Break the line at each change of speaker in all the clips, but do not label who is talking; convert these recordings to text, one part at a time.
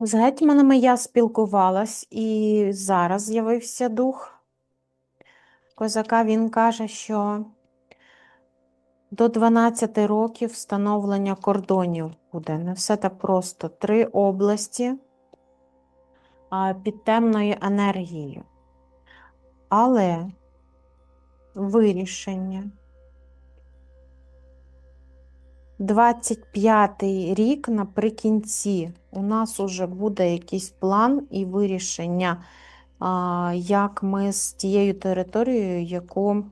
З гетьманами я спілкувалась, і зараз з'явився дух козака. Він каже, що до 12 років встановлення кордонів буде. Не все так просто. Три області під темною енергією. Але вирішення 25-й рік наприкінці у нас уже буде якийсь план і вирішення, як ми з тією територією, яку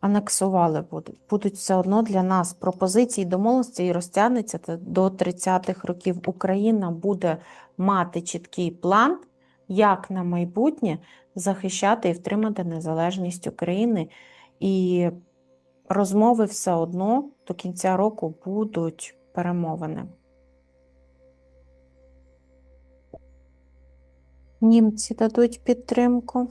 анексували. Будуть все одно для нас пропозиції домовленості і розтягнеться до 30-х років. Україна буде мати чіткий план, як на майбутнє захищати і втримати незалежність України. І розмови все одно до кінця року будуть перемовини. Німці дадуть підтримку.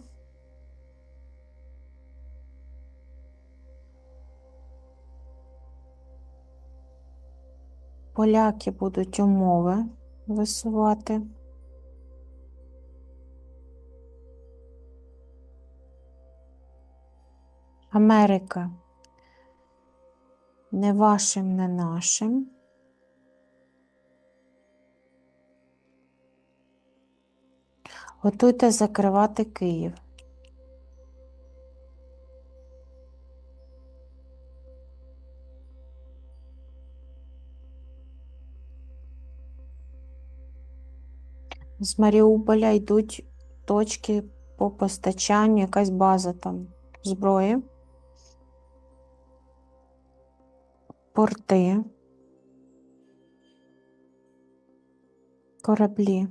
Поляки будуть умови висувати. Америка не вашим, не нашим. Готуйте закривати Київ. З Маріуполя йдуть точки по постачанню, якась база там зброї. Порти, кораблі.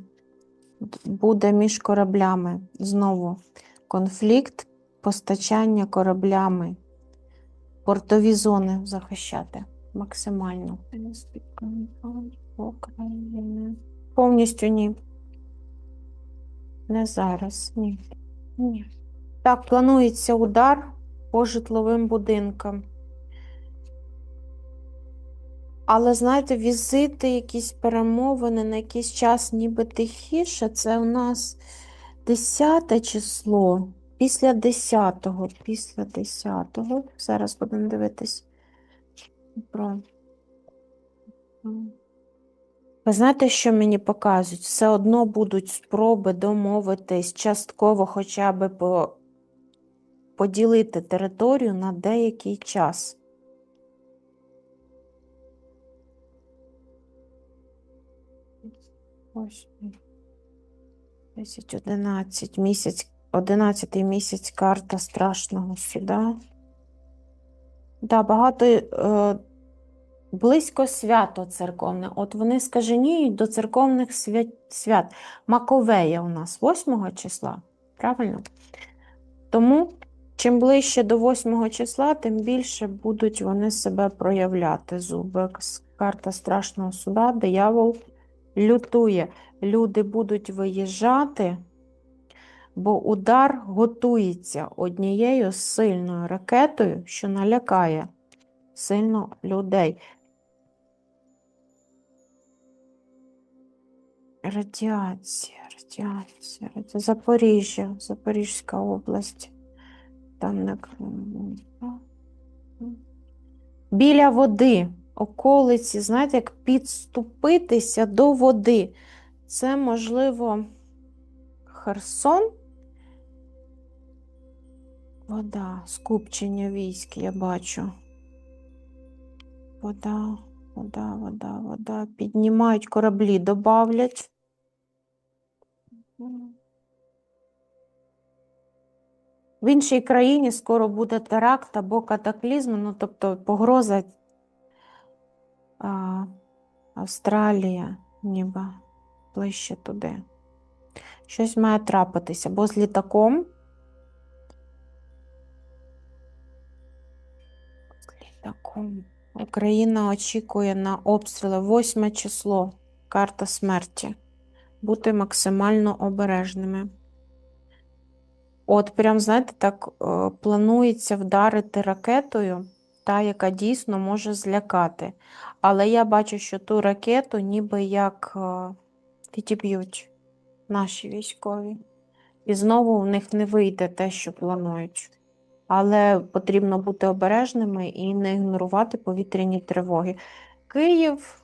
Буде між кораблями знову конфлікт, постачання кораблями, портові зони захищати максимально. Повністю ні. Не зараз, ні. Ні. Так, планується удар по житловим будинкам. Але, знаєте, візити, якісь перемовини на якийсь час ніби тихіше. Це у нас 10 число. Після 10-го. Після 10-го. Зараз будемо дивитись. Про... Ви знаєте, що мені показують? Все одно будуть спроби домовитись частково хоча б по... поділити територію на деякий час. Ось. 10, 11 місяць, 11 місяць карта страшного суда. Да, багато е, близько свято церковне. От вони скаженіють до церковних свят, свят. Маковея у нас 8 числа, правильно? Тому чим ближче до 8 числа, тим більше будуть вони себе проявляти. Зубик, карта страшного суда, диявол лютує. Люди будуть виїжджати, бо удар готується однією сильною ракетою, що налякає сильно людей. Радіація, радіація, радіація. Запоріжжя, Запорізька область. Там не біля води околиці, знаєте, як підступитися до води. Це, можливо, Херсон. Вода, скупчення військ, я бачу. Вода, вода, вода, вода. Піднімають кораблі, добавлять. В іншій країні скоро буде теракт або катаклізм, ну тобто погроза а, Австралія, ніби ближче туди. Щось має трапитися, бо з літаком. Літаком. Україна очікує на обстріли 8 число, карта смерті. Бути максимально обережними. От, прям, знаєте, так е, планується вдарити ракетою, та, яка дійсно може злякати. Але я бачу, що ту ракету ніби як е, відіб'ють наші військові. І знову в них не вийде те, що планують. Але потрібно бути обережними і не ігнорувати повітряні тривоги. Київ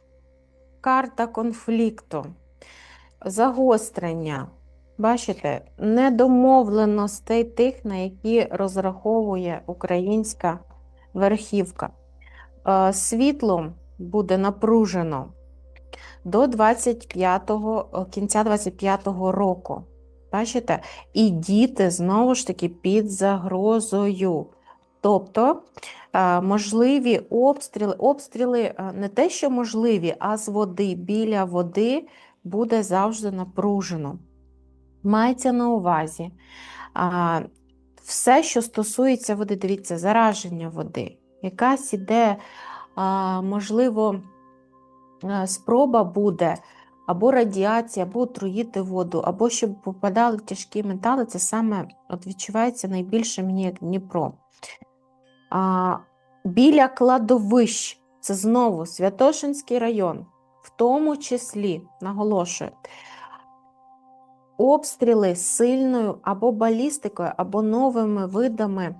карта конфлікту, загострення. Бачите, недомовленостей тих, на які розраховує українська верхівка. Е, Світло буде напружено до 25-го, е, кінця 25-го року. Бачите? І діти знову ж таки під загрозою. Тобто е, можливі обстріли, обстріли е, не те, що можливі, а з води, біля води буде завжди напружено. Мається на увазі. Все, що стосується води, дивіться, зараження води. Якась іде, можливо, е, спроба буде або радіація, або отруїти воду, або щоб попадали тяжкі метали, це саме от відчувається найбільше мені як Дніпро. А, біля кладовищ, це знову Святошинський район, в тому числі, наголошую, обстріли сильною або балістикою, або новими видами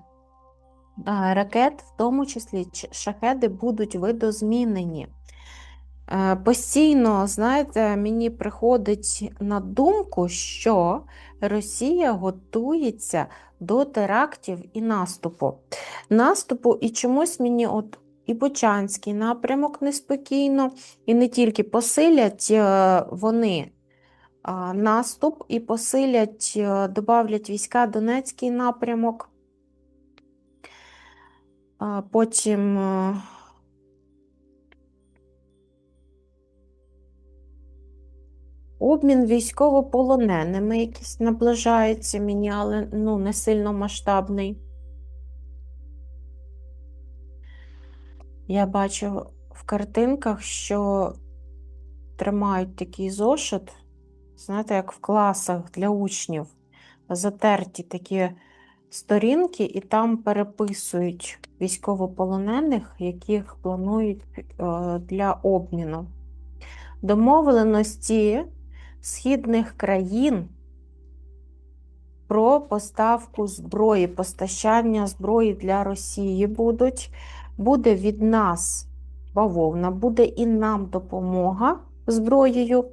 ракет, в тому числі шахеди, будуть видозмінені. Е, Постійно, знаєте, мені приходить на думку, що Росія готується до терактів і наступу. Наступу, і чомусь мені от і Бучанський напрямок неспокійно, і не тільки посилять е, вони наступ, і посилять, е, добавлять війська Донецький напрямок. А, Потім. е, Обмін військовополоненими якийсь наближається мені, але ну, не сильно масштабний. Я бачу в картинках, що тримають такий зошит, знаєте, як в класах для учнів, затерті такі сторінки, і там переписують військовополонених, яких планують е, для обміну. Домовленості східних країн про поставку зброї, постачання зброї для Росії будуть. Буде від нас бавовна, буде і нам допомога зброєю.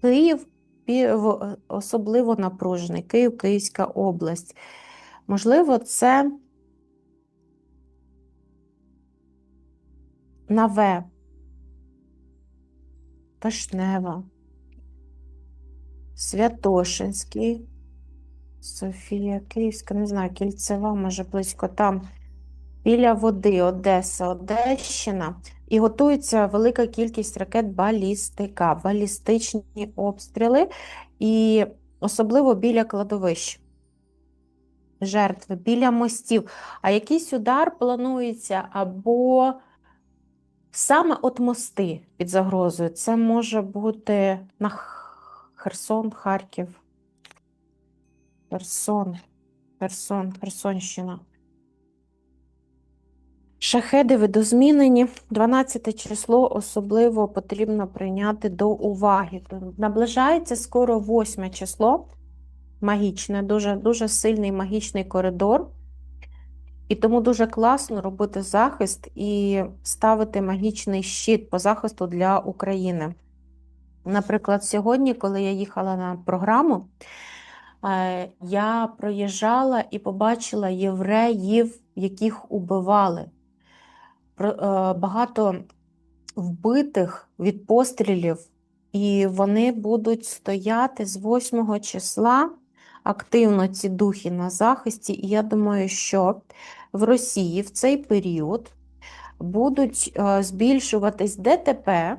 Київ особливо напружений, Київ, Київська область. Можливо, це Наве, Вишнева, Святошинський, Софія, Київська, не знаю, Кільцева, може близько там, біля води, Одеса, Одещина. І готується велика кількість ракет балістика, балістичні обстріли, і особливо біля кладовищ. Жертви, біля мостів. А якийсь удар планується або саме от мости під загрозою. Це може бути на Херсон, Харків. Херсон, Херсон, Херсонщина. Шахеди видозмінені. 12 число особливо потрібно прийняти до уваги. Наближається скоро 8 число. Магічне, дуже, дуже сильний магічний коридор. І тому дуже класно робити захист і ставити магічний щит по захисту для України. Наприклад, сьогодні, коли я їхала на програму, е, я проїжджала і побачила євреїв, яких убивали. Е, Багато вбитих від пострілів, і вони будуть стояти з 8 числа активно ці духи на захисті. І я думаю, що в Росії в цей період будуть е, збільшуватись ДТП.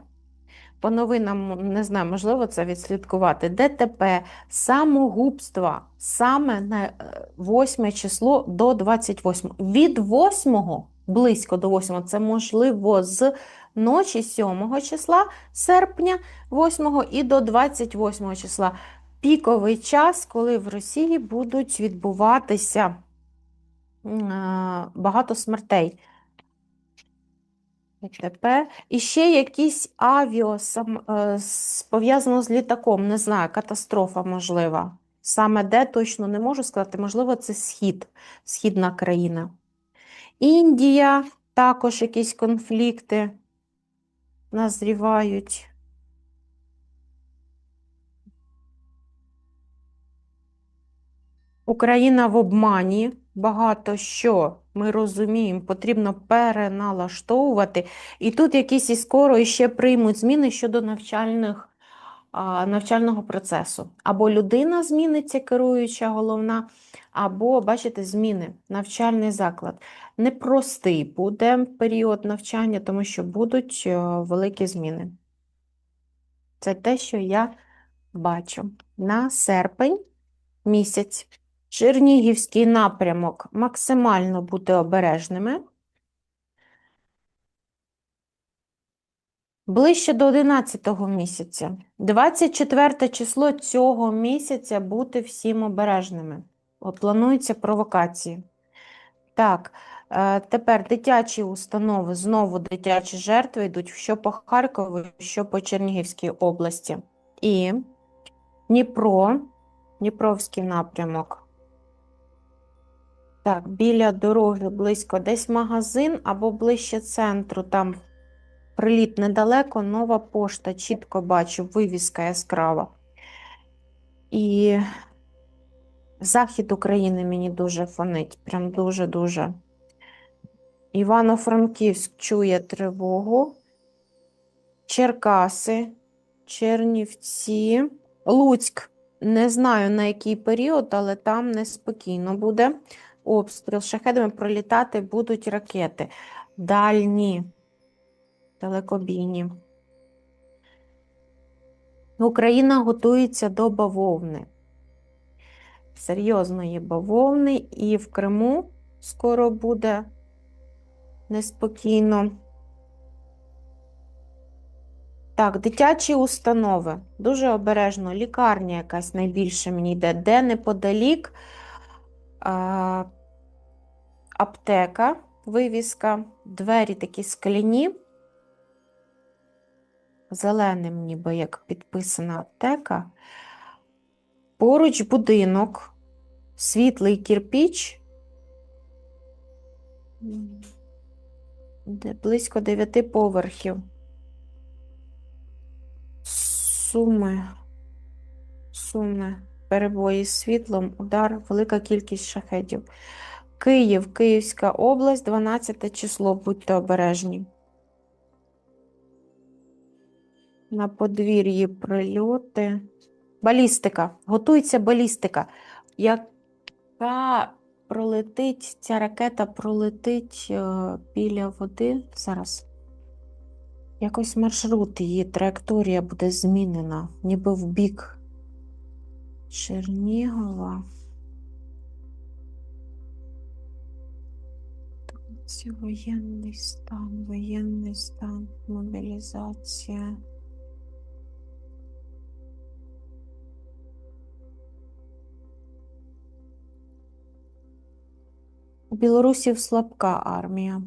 По новинам, не знаю, можливо, це відслідкувати. ДТП, самогубства саме на е, 8 число до 28. Від 8 близько до 8, це можливо з ночі 7 числа серпня 8 і до 28 числа. Піковий час, коли в Росії будуть відбуватися е, багато смертей. ТП. І ще якісь авіо е, пов'язано з літаком, не знаю, катастрофа можлива. Саме де точно не можу сказати, можливо, це схід, східна країна. Індія, також якісь конфлікти назрівають. Україна в обмані. Багато що ми розуміємо, потрібно переналаштовувати. І тут якісь і скоро ще приймуть зміни щодо навчальних, навчального процесу. Або людина зміниться, керуюча головна, або, бачите, зміни, навчальний заклад. Непростий буде період навчання, тому що будуть е, великі зміни. Це те, що я бачу. На серпень місяць. Чернігівський напрямок максимально бути обережними. Ближче до 11 місяця. 24 число цього місяця бути всім обережними. Плануються провокації. Так, е, тепер дитячі установи, знову дитячі жертви йдуть що по Харкову, що по Чернігівській області. І Дніпро, Дніпровський напрямок. Так, біля дороги близько десь магазин або ближче центру, там приліт недалеко, нова пошта, чітко бачу, вивіска яскрава. І захід України мені дуже фонить, прям дуже-дуже. Івано-Франківськ чує тривогу. Черкаси, Чернівці, Луцьк. Не знаю на який період, але там неспокійно буде. Обстріл шахедами пролітати будуть ракети. Дальні, далекобійні. Україна готується до бавовни. Серйозної бавовни, і в Криму скоро буде неспокійно. Так, дитячі установи. Дуже обережно. Лікарня якась найбільше мені йде, де неподалік а, аптека, вивіска, двері такі скляні. Зеленим, ніби як підписана аптека. Поруч будинок, світлий кірпіч, близько дев'яти поверхів. Суми, суми, перебої з світлом, удар, велика кількість шахедів. Київ, Київська область, 12 число, будьте обережні. На подвір'ї прильоти. Балістика. Готується балістика. Яка пролетить, ця ракета пролетить е, біля води. Зараз. Якось маршрут, її траєкторія буде змінена, ніби в бік Чернігова. Це воєнний стан, воєнний стан, мобілізація. Білорусів слабка армія,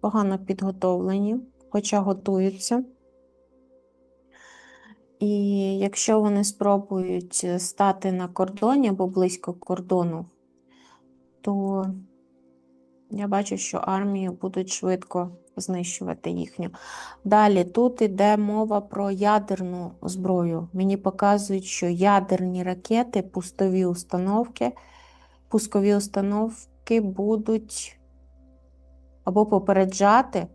погано підготовлені, хоча готуються. І якщо вони спробують стати на кордоні або близько кордону, то я бачу, що армію будуть швидко знищувати їхню. Далі тут йде мова про ядерну зброю. Мені показують, що ядерні ракети, пустові установки, пускові установки будуть або попереджати,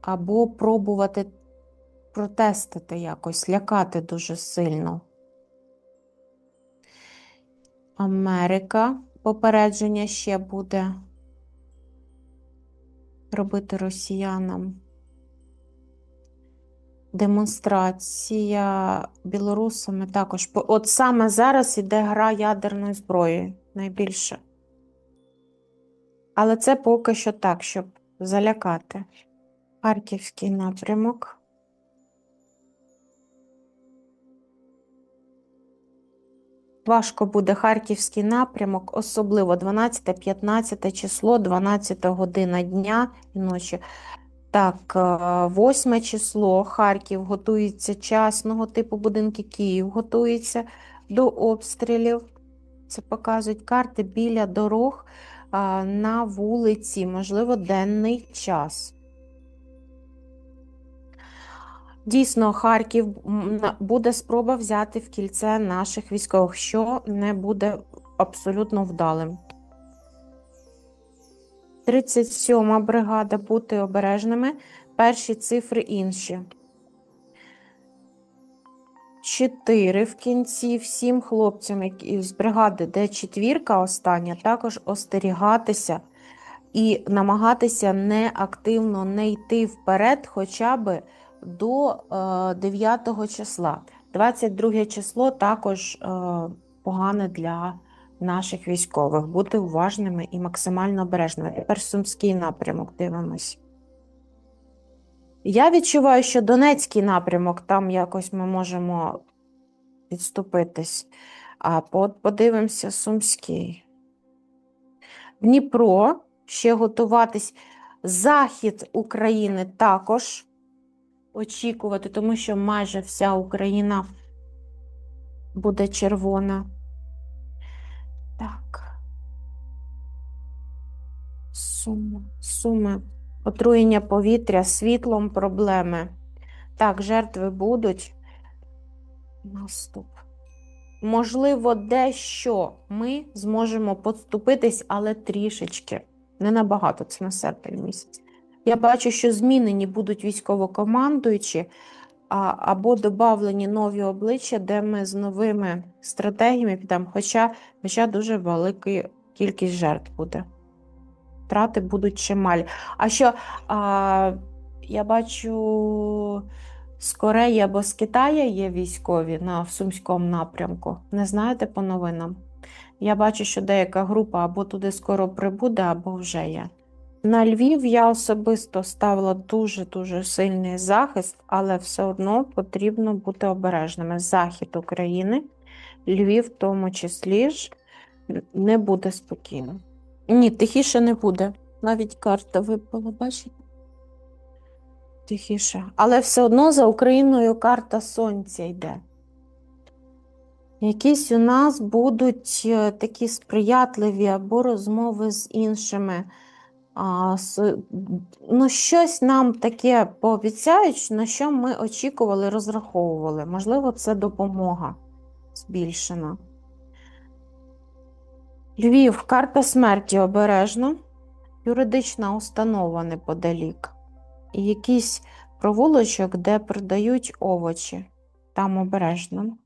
або пробувати протестити якось, лякати дуже сильно. Америка попередження ще буде робити росіянам. Демонстрація білорусами також. От саме зараз іде гра ядерною зброєю найбільше. Але це поки що так, щоб залякати. Харківський напрямок. Важко буде Харківський напрямок, особливо 12-15 число, 12 година дня і ночі. Так, е, восьме число. Харків готується частного типу будинки. Київ готується до обстрілів. Це показують карти біля дорог на вулиці, можливо, денний час. Дійсно, Харків буде спроба взяти в кільце наших військових, що не буде абсолютно вдалим. 37-ма бригада, бути обережними. Перші цифри інші. 4 в кінці. Всім хлопцям з бригади, де четвірка остання, також остерігатися і намагатися не активно не йти вперед хоча б до е, 9 числа. 22 число також е, погане для наших військових. Бути уважними і максимально обережними. Тепер Сумський напрямок дивимось. Я відчуваю, що Донецький напрямок, там якось ми можемо відступитись. А подивимося Сумський. Дніпро ще готуватись. Захід України також очікувати, тому що майже вся Україна буде червона. Так. Суми, суми. Отруєння повітря, світлом проблеми. Так, жертви будуть. Наступ. Можливо, дещо ми зможемо подступитись, але трішечки. Не набагато, це на серпень місяць. Я бачу, що змінені будуть військовокомандуючі, а, або додавлені нові обличчя, де ми з новими стратегіями підемо, хоча, хоча дуже велика кількість жертв буде. Втрати будуть чималі. А що а, я бачу, з Кореї або з Китаю є військові на в Сумському напрямку. Не знаєте по новинам? Я бачу, що деяка група або туди скоро прибуде, або вже є. На Львів я особисто ставила дуже-дуже сильний захист, але все одно потрібно бути обережними. Захід України, Львів в тому числі ж, не буде спокійно. Ні, тихіше не буде. Навіть карта випала, бачите? Тихіше. Але все одно за Україною карта сонця йде. Якісь у нас будуть е, такі сприятливі або розмови з іншими. А, ну, щось нам таке пообіцяють, на що ми очікували, розраховували. Можливо, це допомога збільшена. Львів, карта смерті обережно. Юридична установа неподалік. І якийсь провулочок, де продають овочі. Там обережно.